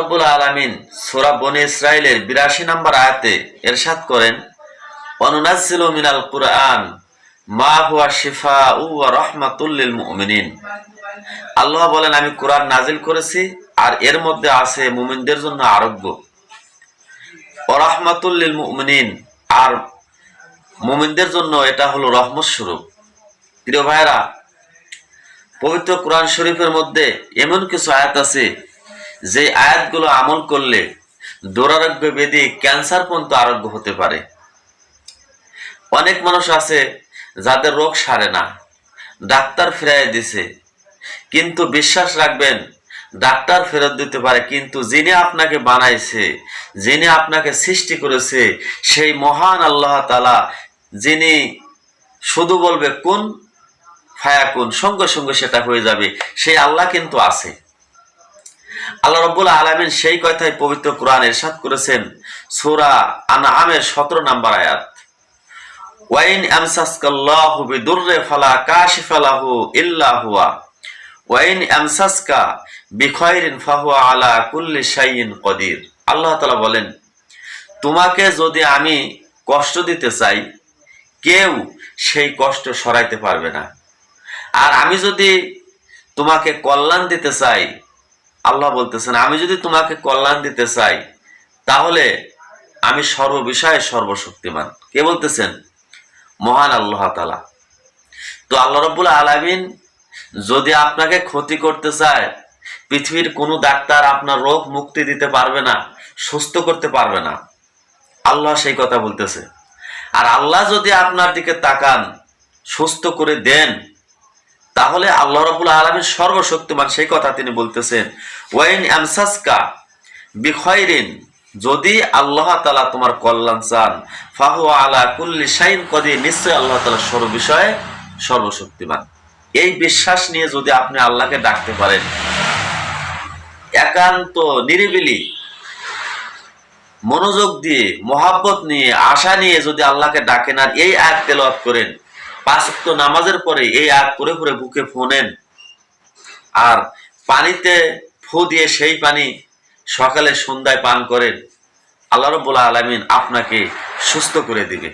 রব্বুল আলামিন সূরা বনি ইসরাইলের 82 নম্বর আয়াতে ইরশাদ করেন অনুনাজ্জিলু মিনাল কুরআন, মা হুয়া শিফাউ ওয়া রাহমাতুল লিল মুমিনিন। আল্লাহ বলেন, আমি কোরআন নাজিল করেছি আর এর মধ্যে আছে মুমিনদের জন্য আরোগ্য। মুমিনিন, আর মুমিনদের জন্য এটা হলো রহমত স্বরূপ। প্রিয় ভাইরা পবিত্র কোরআন শরীফের মধ্যে এমন কিছু আয়াত আছে যে আয়াতগুলো আমল করলে দুরারোগ্য বেদি ক্যান্সার পর্যন্ত আরোগ্য হতে পারে। অনেক মানুষ আছে যাদের রোগ সারে না, ডাক্তার ফিরাই দিছে। কিন্তু বিশ্বাস রাখবেন, ডাক্তার ফেরত দিতে পারে, কিন্তু যিনি আপনাকে বানাইছে, যিনি আপনাকে সৃষ্টি করেছে, সেই মহান আল্লাহ তালা যিনি শুধু বলবে, কোন ফায়াকুন সঙ্গে সঙ্গে সেটা হয়ে যাবে। সেই আল্লাহ কিন্তু আছে। আল্লাহ রব্বুল আলমিন সেই কথাই পবিত্র কোরআন এরশাদ করেছেন, সূরা আনআমের 17 নাম্বার আয়াত। ওয়াইন ফালা ইল্লা হুয়া। ওয়াইন আমসাসকা ফাহুয়া আলা কুল্লি শাইইন কদির। আল্লাহ তাআলা বলেন, তোমাকে যদি আমি কষ্ট দিতে চাই, কেউ সেই কষ্ট সরাইতে পারবে না। আর আমি যদি তোমাকে কল্যাণ দিতে চাই আল্লাহ বলতেছেন, আমি যদি তোমাকে কল্যাণ দিতে চাই, তাহলে আমি সর্ববিষয়ে সর্বশক্তিমান। কে বলতেছেন? মহান আল্লাহ তালা তো আল্লাহ রব্বুল আলামিন যদি আপনাকে ক্ষতি করতে চায়, পৃথিবীর কোনো ডাক্তার আপনার রোগ মুক্তি দিতে পারবে না, সুস্থ করতে পারবে না, আল্লাহ সেই কথা বলতেছে। আর আল্লাহ যদি আপনার দিকে তাকান, সুস্থ করে দেন তাহলে আল্লাহ রাবুল আলমীর সর্বশক্তিমান সেই কথা তিনি বলতেছেন, ওয়াইন আমসাসকা বিখয়রিন, যদি আল্লাহ তালা তোমার কল্যাণ চান ফাহু আলা কুল্লি শাইন কদি নিশ্চয় আল্লাহ তালা সর্ববিষয়ে সর্বশক্তিমান। এই বিশ্বাস নিয়ে যদি আপনি আল্লাহকে ডাকতে পারেন, একান্ত নিরিবিলি মনোযোগ দিয়ে, মোহাব্বত নিয়ে, আশা নিয়ে যদি আল্লাহকে ডাকেন আর এই আয়াত তেলাওয়াত করেন পাঁচক্ত নামাজের পরে এই আগ করে করে বুকে ফোনেন আর পানিতে ফু দিয়ে সেই পানি সকালে সন্ধ্যায় পান করেন। আল্লাহ রব্বুল আলমিন আপনাকে সুস্থ করে দিবে।